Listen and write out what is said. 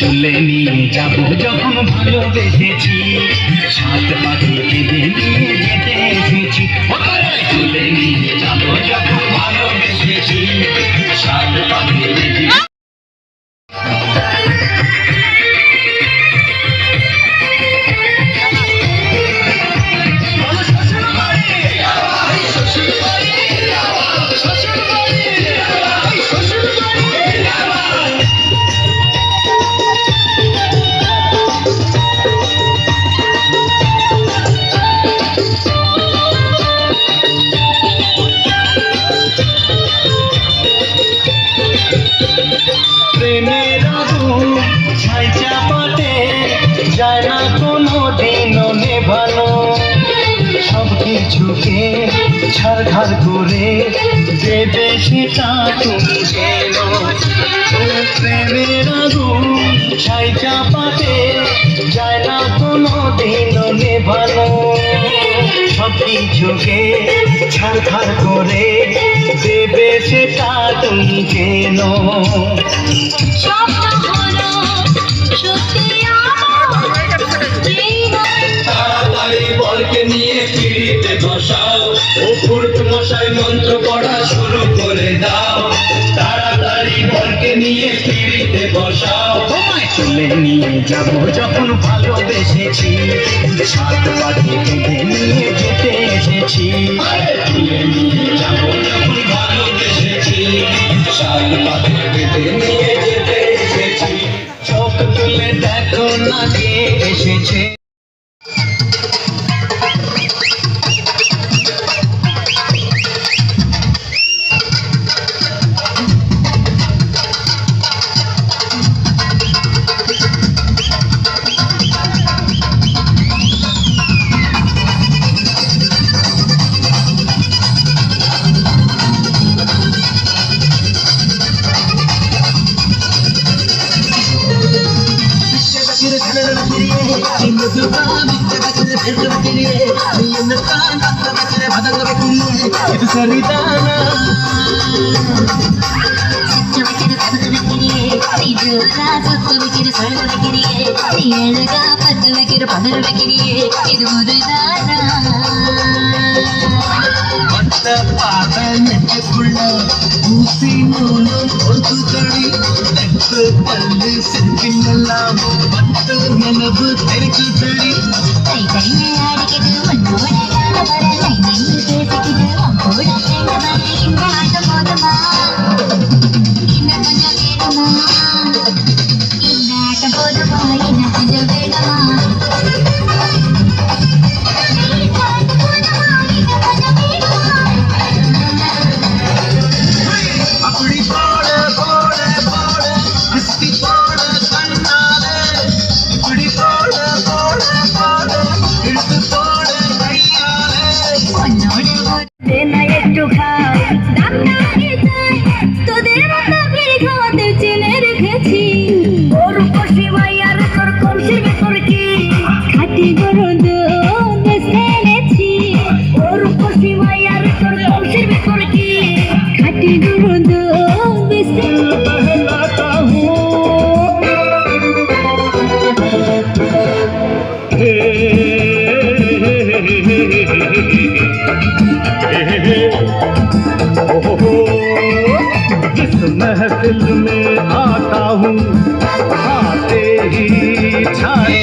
তুলে নিয়ে যাব যখন ভালোবেসেছি সাত পাখি কেঁদে প্রেমের আগুন ছাই চাপাতে যায় সব কিছুকে ছাড়খাড় করে দেবে সেটা তুমি যেন প্রেমের কিছুকে ছাড়খাড় করে দেবে সেটা তুমি বলকে নিয়ে পিড়িতে বসাও ও ফুর্ত মশাই মন্ত্র পড়া শুরু করে দাও। তাড়াতাড়ি বলকে নিয়ে পিড়িতে বসাও। তোমায় তুলে নিয়ে যাব যখন ভালোবেসেছি। সাত পাখি বেঁধে নিয়ে যেতে এসেছি। তুলে নিয়ে যাব যখন ভালোবেসেছি। সাত পাখি বেঁধে নিয়ে যেতে এসেছি। চোখ তুলে দেখো না কে এসেছে। சின்னது பாவிக்க வைக்கிற பேச வைக்கிறியே. நீ என்னத்தான் பத்த இது சரிதானா தானா? பார்த்த பாடல் நெஞ்சுக்குள்ள ஊசி நூலும் ஒதுதடி நெட்டு பல்லு செல்பின்னெல்லாம் பத்து நினைவு தெரிக்குதடி பேசிக்கிட்டு போதுமா जिस महफिल में आता हूँ आते ही छाए।